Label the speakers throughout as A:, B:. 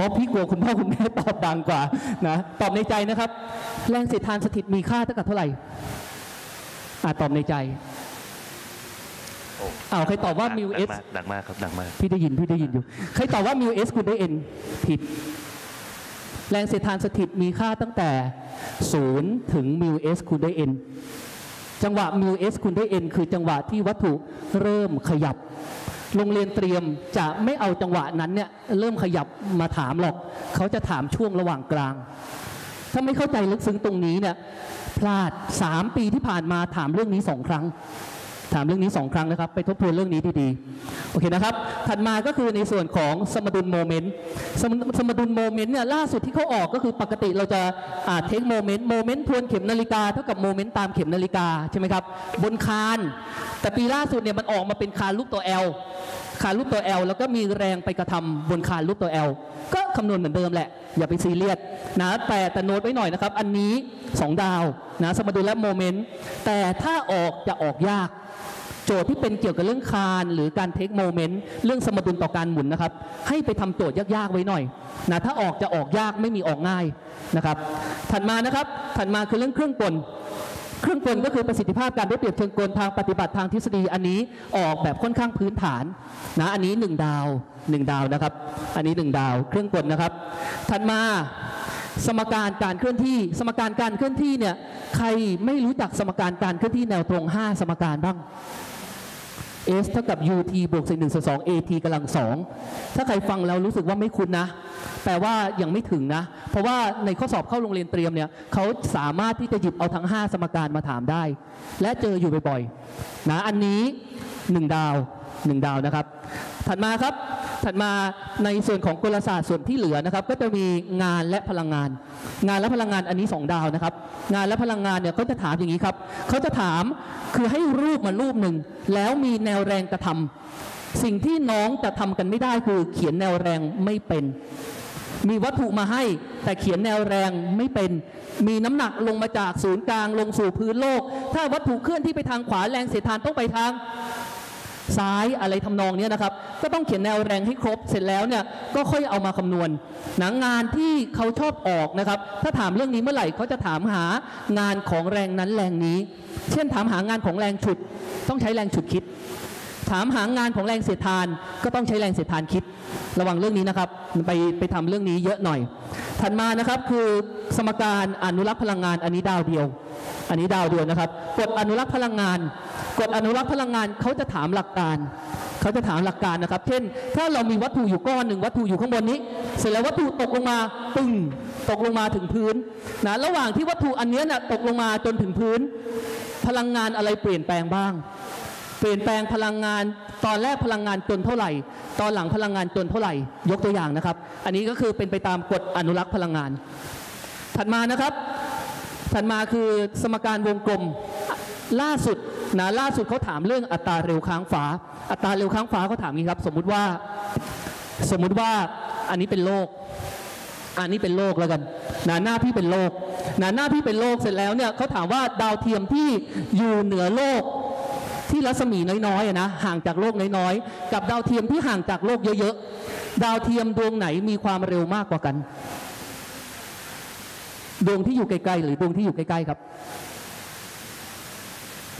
A: ราะพี่กลัวคุณพ่อคุณแม่ตอบดังกว่านะตอบในใจนะครับ แรงเสียดทานสถิตมีค่าเท่ากับเท่าไหร่อ่าตอบในใจ
B: โอ้
A: อ้าวใครตอบว่ามิวเอ
B: ดั
A: ส
B: งมากดังมากครับดังมาก
A: พี่ได้ยินพี่ได้ยินอยู่ใครตอบว่ามิวเอสคูณด้วยเอ็นผิด แรงเสียดทานสถิตมีค่าตั้งแต่0ถึงมิวเอสคูณด้วยเอ็นจังหวะมิวเอสคูณด้วยเอ็นคือจังหวะที่วัตถุเริ่มขยับ โรงเรียนเตรียมจะไม่เอาจังหวะนั้นเนี่ยเริ่มขยับมาถามหรอก เขาจะถามช่วงระหว่างกลาง ถ้าไม่เข้าใจลึกซึ้งตรงนี้เนี่ยพลาด3ปีที่ผ่านมาถามเรื่องนี้สองครั้ง ถามเรื่องนี้สองครั้งนะครับ ไปทบทวนเรื่องนี้ดีๆ โอเคนะครับ ถัดมาก็คือในส่วนของสมดุลโมเมนต์ สมดุลโมเมนต์เนี่ยล่าสุดที่เขาออกก็คือปกติเราจะอ่าเทคโมเมนต์ โมเมนต์ทวนเข็มนาฬิกาเท่ากับโมเมนต์ตามเข็มนาฬิกาใช่ไหมครับ บนคาน แต่ปีล่าสุดเนี่ยมันออกมาเป็นคานรูปตัว L คานรูปตัว L แล้วก็มีแรงไปกระทำบนคานรูปตัว L ก็คำนวณเหมือนเดิมแหละ อย่าไปซีเรียสนะแต่แต่โน้ตไว้หน่อยนะครับ อันนี้ 2 ดาวนะสมดุลและโมเมนต์แต่ถ้าออกจะออกยาก โจทย์ที่เป็นเกี่ยวกับเรื่องคานหรือการเทคโมเมนต์เรื่องสมดุลต่อการหมุนนะครับ ให้ไปทำโจทย์ยากๆไว้หน่อยนะถ้าออกจะออกยากไม่มีออกง่ายนะครับ ถัดมานะครับถัดมาคือเรื่องเครื่องกล เครื่องกลก็คือประสิทธิภาพการได้เปรียบเชิงกลทางปฏิบัติทางทฤษฎีอันนี้ออกแบบค่อนข้างพื้นฐานนะอันนี้ 1 ดาว 1 ดาวนะครับ อันนี้ 1 ดาว เครื่องกลนะครับถัดมาสมการการเคลื่อนที่ สมการการเคลื่อนที่เนี่ยใครไม่รู้จักสมการการเคลื่อนที่แนวตรง 5 สมการบ้าง s เท่ากับ ut บวกเศษหนึ่งส่วนสอง at กำลังสองถ้าใครฟังแล้วรู้สึกว่าไม่คุ้นนะ แปลว่ายังไม่ถึงนะ เพราะว่าในข้อสอบเข้าโรงเรียนเตรียมเนี่ยเขาสามารถที่จะหยิบเอาทั้ง 5 สมการมาถามได้ และเจออยู่บ่อยๆนะอันนี้ 1 ดาว 1 ดาวนะครับ ถัดมาครับ ถัดมาในส่วนของกลศาสตร์ส่วนที่เหลือนะครับ ก็จะมีงานและพลังงาน งานและพลังงานอันนี้ 2 ดาวนะครับ งานและพลังงานเนี่ยเขาจะถามอย่างนี้ครับเขาจะถามคือให้รูปมารูปหนึ่งแล้วมีแนวแรงกระทำสิ่งที่น้องจะทำกันไม่ได้คือเขียนแนวแรงไม่เป็นมีวัตถุมาให้แต่เขียนแนวแรงไม่เป็น มีน้ำหนักลงมาจากศูนย์กลางลงสู่พื้นโลก ถ้าวัตถุเคลื่อนที่ไปทางขวาแรงเสียดทานต้องไปทาง ซ้ายอะไรทำนองนี้นะครับ ก็ต้องเขียนแนวแรงให้ครบเสร็จแล้วเนี่ยก็ค่อยเอามาคำนวณหนังงานที่เขาชอบออกนะครับ ถ้าถามเรื่องนี้เมื่อไหร่เขาจะถามหางานของแรงนั้นแรงนี้ เช่นถามหางานของแรงฉุด ต้องใช้แรงฉุดคิด ถามหางานของแรงเสียดทาน ก็ต้องใช้แรงเสียดทานคิด ระวังเรื่องนี้นะครับไปไปทำเรื่องนี้เยอะหน่อย ถัดมานะครับคือสมการอนุรักษ์พลังงานอันนี้ดาวเดียว อันนี้ดาวเดียวนะครับกฎอนุรักษ์พลังงานกฎอนุรักษ์พลังงานเขาจะถามหลักการเขาจะถามหลักการนะครับ เช่น ถ้าเรามีวัตถุอยู่ก้อนหนึ่งวัตถุอยู่ข้างบนนี้ เสร็จแล้ววัตถุตกลงมาปึ้งตกลงมาถึงพื้นนะระหว่างที่วัตถุอันนี้ยนะตกลงมาจนถึงพื้น พลังงานอะไรเปลี่ยนแปลงบ้าง เปลี่ยนแปลงพลังงาน ตอนแรกพลังงานจนเท่าไหร่ ตอนหลังพลังงานจนเท่าไหร่ ยกตัวอย่างนะครับ อันนี้ก็คือเป็นไปตามกฎอนุรักษ์พลังงาน ถัดมานะครับ ถัดมาคือสมการวงกลมล่าสุดนะล่าสุดเขาถามเรื่องอัตราเร็วค้างฟ้า อัตราเร็วค้างฟ้าเขาถามงนี้ครับ สมมุติว่าสมมุติว่าอันนี้เป็นโลก อันนี้เป็นโลกแล้วกันนะหน้าพี่เป็นโลกนะหน้าพี่เป็นโลกเสร็จแล้วเนี่ยเขาถามว่าดาวเทียมที่อยู่เหนือโลก ที่รัศมีน้อยๆอะนะห่างจากโลกน้อยๆ กับดาวเทียมที่ห่างจากโลกเยอะๆ ดาวเทียมดวงไหนมีความเร็วมากกว่ากัน ดวงที่อยู่ไกลๆหรือดวงที่อยู่ใกล้ๆครับ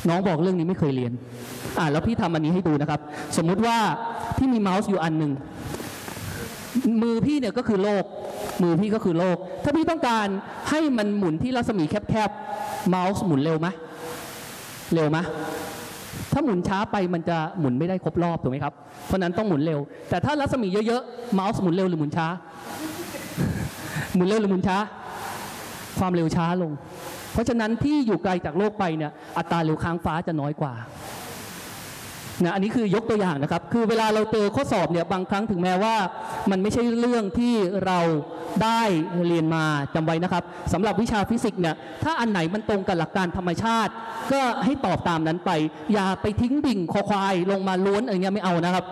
A: น้องบอกเรื่องนี้ไม่เคยเรียน อ่าแล้วพี่ทำอันนี้ให้ดูนะครับ สมมุติว่าพี่มีเมาส์อยู่อันหนึ่งมือพี่เนี่ยก็คือโลก มือพี่ก็คือโลก ถ้าพี่ต้องการให้มันหมุนที่รัศมีแคบๆเมาส์หมุนเร็วไหมเร็วไหม ถ้าหมุนช้าไปมันจะหมุนไม่ได้ครบรอบถูกไหมครับ เพราะนั้นต้องหมุนเร็ว แต่ถ้ารัศมีเยอะๆเมาส์หมุนเร็วหรือหมุนช้า หมุนเร็วหรือหมุนช้า ความเร็วช้าลง เพราะฉะนั้นที่อยู่ไกลจากโลกไปเนี่ยอัตราเร็วค้างฟ้าจะน้อยกว่านะอันนี้คือยกตัวอย่างนะครับ คือเวลาเราเจอข้อสอบเนี่ยบางครั้งถึงแม้ว่า มันไม่ใช่เรื่องที่เรา ได้เรียนมาจำไว้นะครับสำหรับวิชาฟิสิกส์เนี่ยถ้าอันไหนมันตรงกับหลักการธรรมชาติ ก็ให้ตอบตามนั้นไป อย่าไปทิ้งดิ่งคอควายลงมาล้วนอะไรเงี้ยไม่เอานะครับ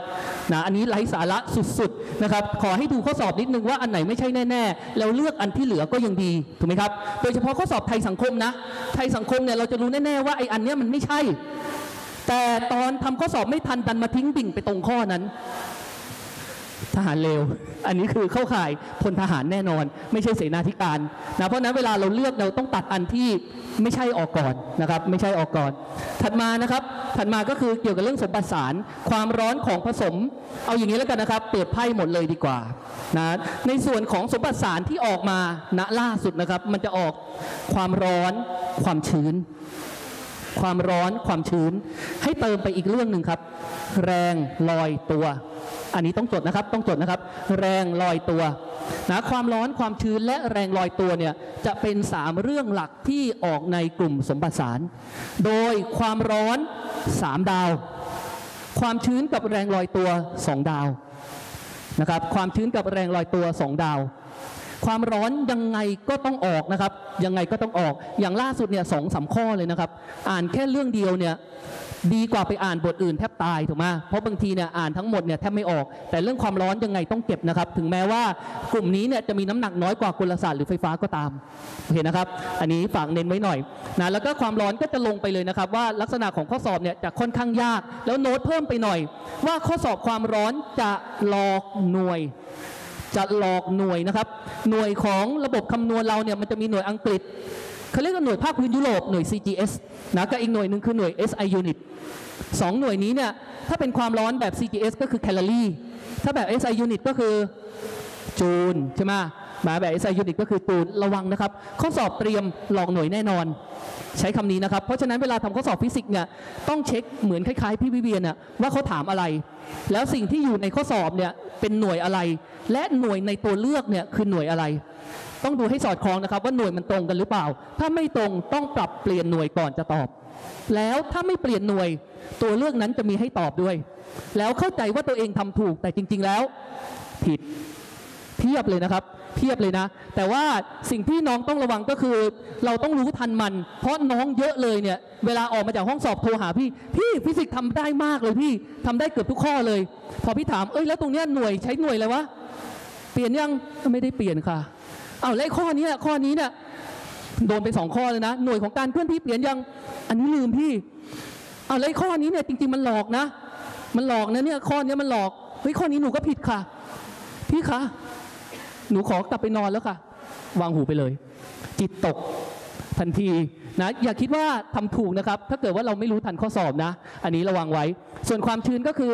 A: นะอันนี้ไร้สาระสุดๆนะครับขอให้ดูข้อสอบนิดนึงว่าอันไหนไม่ใช่แน่ๆแล้วเลือกอันที่เหลือก็ยังดีถูกไหมครับโดยเฉพาะข้อสอบไทยสังคมนะไทยสังคมเนี่ยเราจะรู้แน่ๆว่าไอ้อันเนี้ยมันไม่ใช่ แต่ตอนทำข้อสอบไม่ทันดันมาทิ้งบิ่งไปตรงข้อนั้น ทหารเลว อันนี้คือเข้าข่ายพลทหารแน่นอน ไม่ใช่เสนาธิการนะเพราะนั้นเวลาเราเลือกเราต้องตัดอันที่ไม่ใช่ออกก่อนนะครับ ไม่ใช่ออกก่อน ถัดมานะครับ ถัดมาก็คือเกี่ยวกับเรื่องสมบัติสารความร้อนของผสม เอาอย่างนี้แล้วกันนะครับ เปิดไพ่หมดเลยดีกว่านะในส่วนของสมบัติสารที่ออกมาณล่าสุดนะครับ มันจะออกความร้อนความชื้น ความร้อนความชื้น ให้เติมไปอีกเรื่องหนึ่งครับ แรงลอยตัว อันนี้ต้องจดนะครับต้องจดนะครับ แรงลอยตัวนะความร้อนความชื้นและแรงลอยตัวเนี่ยจะเป็น 3 เรื่องหลักที่ออกในกลุ่มสมบัติสาร โดยความร้อน 3 ดาว ความชื้นกับแรงลอยตัว 2 ดาวนะครับความชื้นกับแรงลอยตัว 2 ดาว ความร้อนยังไงก็ต้องออกนะครับ ยังไงก็ต้องออกอย่างล่าสุดเนี่ยสองสามข้อเลยนะครับ อ่านแค่เรื่องเดียวเนี่ย ดีกว่าไปอ่านบทอื่นแทบตายถูกไหมเพราะบางทีเนี่ยอ่านทั้งหมดเนี่ยแทบไม่ออก แต่เรื่องความร้อนยังไงต้องเก็บนะครับ ถึงแม้ว่ากลุ่มนี้เนี่ยจะมีน้ำหนักน้อยกว่ากลศาสตร์หรือไฟฟ้าก็ตามโอเคนะครับ อันนี้ฝากเน้นไว้หน่อยนะแล้วก็ความร้อนก็จะลงไปเลยนะครับ ว่าลักษณะของข้อสอบเนี่ยจะค่อนข้างยาก แล้วโน้ตเพิ่มไปหน่อย ว่าข้อสอบความร้อนจะหลอกหน่วยจะหลอกหน่วยนะครับ หน่วยของระบบคำนวณเราเนี่ยมันจะมีหน่วยอังกฤษ เขาเรียกว่าหน่วยภาคพื้นยุโรปหน่วย CGS นะกับอีกหน่วยหนึ่งคือหน่วย SI unit สองหน่วยนี้เนี่ยถ้าเป็นความร้อนแบบ CGS ก็คือแคลอรี่ถ้าแบบ SI unit ก็คือจูลใช่ไหม มาแบบ SI unit ก็คือจูลระวังนะครับ ข้อสอบเตรียมหลอกหน่วยแน่นอน ใช้คำนี้นะครับ เพราะฉะนั้นเวลาทำข้อสอบฟิสิกส์เนี่ยต้องเช็คเหมือนคล้ายๆพี่วิเวียนน่ะว่าเขาถามอะไร แล้วสิ่งที่อยู่ในข้อสอบเนี่ยเป็นหน่วยอะไร และหน่วยในตัวเลือกเนี่ยคือหน่วยอะไร ต้องดูให้สอดคล้องนะครับว่าหน่วยมันตรงกันหรือเปล่า ถ้าไม่ตรงต้องปรับเปลี่ยนหน่วยก่อนจะตอบ แล้วถ้าไม่เปลี่ยนหน่วยตัวเลือกนั้นจะมีให้ตอบด้วย แล้วเข้าใจว่าตัวเองทำถูกแต่จริง ๆแล้วผิด เทียบเลยนะครับ เทียบเลยนะ แต่ว่าสิ่งที่น้องต้องระวังก็คือ เราต้องรู้ทันมัน เพราะน้องเยอะเลยเนี่ย เวลาออกมาจากห้องสอบโทรหาพี่ พี่ฟิสิกส์ทำได้มากเลยพี่ทำได้เกือบทุกข้อเลย พอพี่ถามเอ้ยแล้วตรงเนี้ยหน่วยใช้หน่วยอะไรวะเปลี่ยนยังไม่ได้เปลี่ยนค่ะเอาแล้วข้อนี้ข้อนี้เนี่ยโดนไปสองข้อเลยนะ หน่วยของการเคลื่อนที่เปลี่ยนยังอันนี้ลืมพี่เอาแล้วข้อนี้เนี่ยจริง ๆ มันหลอกนะ มันหลอกนะเนี่ยข้อนี้มันหลอกเฮ้ยข้อนี้หนูก็ผิดค่ะ พี่คะ หนูขอกลับไปนอนแล้วค่ะ วางหูไปเลย จิตตกทันทีนะอย่าคิดว่าทำถูกนะครับ ถ้าเกิดว่าเราไม่รู้ทันข้อสอบนะ อันนี้ระวังไว้ ส่วนความชื้นก็คือ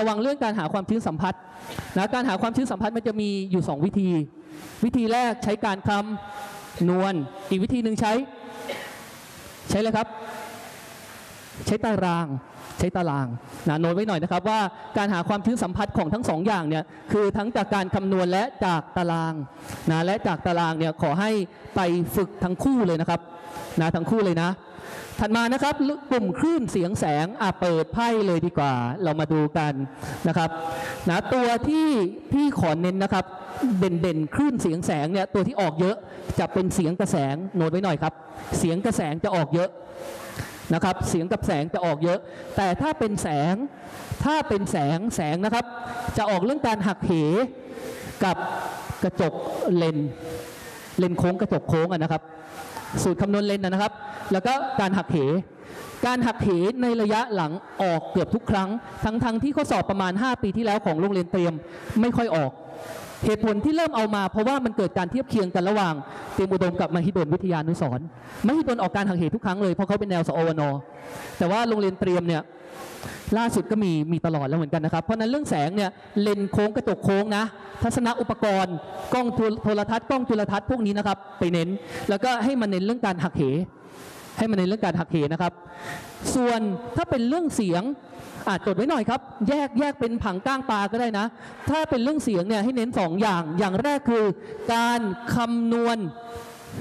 A: ระวังเรื่องการหาความชื้นสัมผัสนะการหาความชื้นสัมผัสมันจะมีอยู่ 2 วิธี วิธีแรกใช้การคำนวณอีกวิธีหนึ่งใช้ ใช้เลยครับ ใช้ตารางใช้ตารางนะโน้ตไว้หน่อยนะครับว่าการหาความชื้นสัมผัสของทั้งสองอย่างเนี่ยคือทั้งจากการคำนวณและจากตารางนะและจากตารางเนี่ยขอให้ไปฝึกทั้งคู่เลยนะครับนะทั้งคู่เลยนะ ถัดมานะครับกลุ่มคลื่นเสียงแสงอะเปิดไพ่เลยดีกว่า เรามาดูกันนะครับนะตัวที่พี่ขอเน้นนะครับเด่นเด่นๆคลื่นเสียงแสงเนี่ยตัวที่ออกเยอะจะเป็นเสียงกระแสงโน้ตไว้หน่อยครับ เสียงกระแสงจะออกเยอะ นะครับ เสียงกับแสงจะออกเยอะ แต่ถ้าเป็นแสงถ้าเป็นแสงแสงนะครับ จะออกเรื่องการหักเหกับกระจกเลนเลนโค้งกระจกโค้งอะนะครับ สูตรคำนวณเลนนะครับ แล้วก็การหักเหการหักเหในระยะหลังออกเกือบทุกครั้ง ทั้งๆที่ข้อสอบประมาณ 5 ปีที่แล้วของโรงเรียนเตรียมไม่ค่อยออก เหตุผลที่เริ่มเอามา เพราะว่ามันเกิดการเทียบเคียงกันระหว่างเตรียมอุดมกับมหิดลวิทยานุสรมหิดลออกการหักเหทุกครั้งเลยเพราะเขาเป็นแนวสอวนแต่ว่าโรงเรียนเตรียมเนี่ยล่าสุดก็มีมีตลอดแล้วเหมือนกันนะครับ เพราะนั้นเรื่องแสงเนี่ยเลนโค้งกระจกโค้งนะ ทัศนอุปกรณ์ กล้องโทรทัศน์กล้องจุลทรรศน์พวกนี้นะครับ ไปเน้น แล้วก็ให้มันเน้นเรื่องการหักเห ให้มันในเรื่องการหักเหนะครับ ส่วนถ้าเป็นเรื่องเสียงอาจจดไว้หน่อยครับ แยกแยกเป็นผังก้างปลาก็ได้นะ ถ้าเป็นเรื่องเสียงเนี่ยให้เน้นสองอย่าง อย่างแรกคือการคำนวณ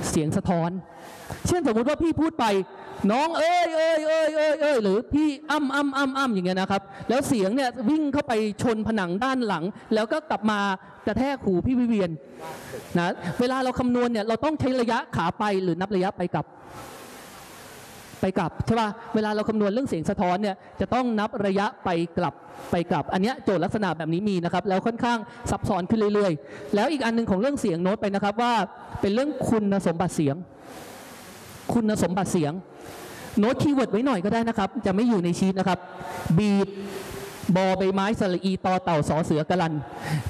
A: เสียงสะท้อน เช่นสมมุติว่าพี่พูดไป น้องเอ้ยเอ้ยเอ้ยเอ้ยเอ้ยหรือพี่อ้ำอ้ำอ้ำอ้ำอย่างเงี้ยนะครับ แล้วเสียงเนี่ยวิ่งเข้าไปชนผนังด้านหลัง แล้วก็กลับมากระแทกหูพี่วิเวียนนะ เวลาเราคำนวณเนี่ยเราต้องใช้ระยะขาไปหรือนับระยะไปกลับ ไปกลับใช่ป่ะเวลาเราคำนวณเรื่องเสียงสะท้อนเนี่ยจะต้องนับระยะไปกลับไปกลับ อันนี้โจทย์ลักษณะแบบนี้มีนะครับแล้วค่อนข้างซับซ้อนขึ้นเรื่อยๆ แล้วอีกอันหนึงของเรื่องเสียงโน้ตไปนะครับว่าเป็นเรื่องคุณสมบัติเสียง คุณสมบัติเสียงโน้ตคีย์เวิร์ดไว้หน่อยก็ได้นะครับ จะไม่อยู่ในชีตนะครับบีทบอใบไม้สระอีตอเต่าสอเสือกระลัน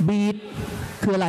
A: บีดคืออะไร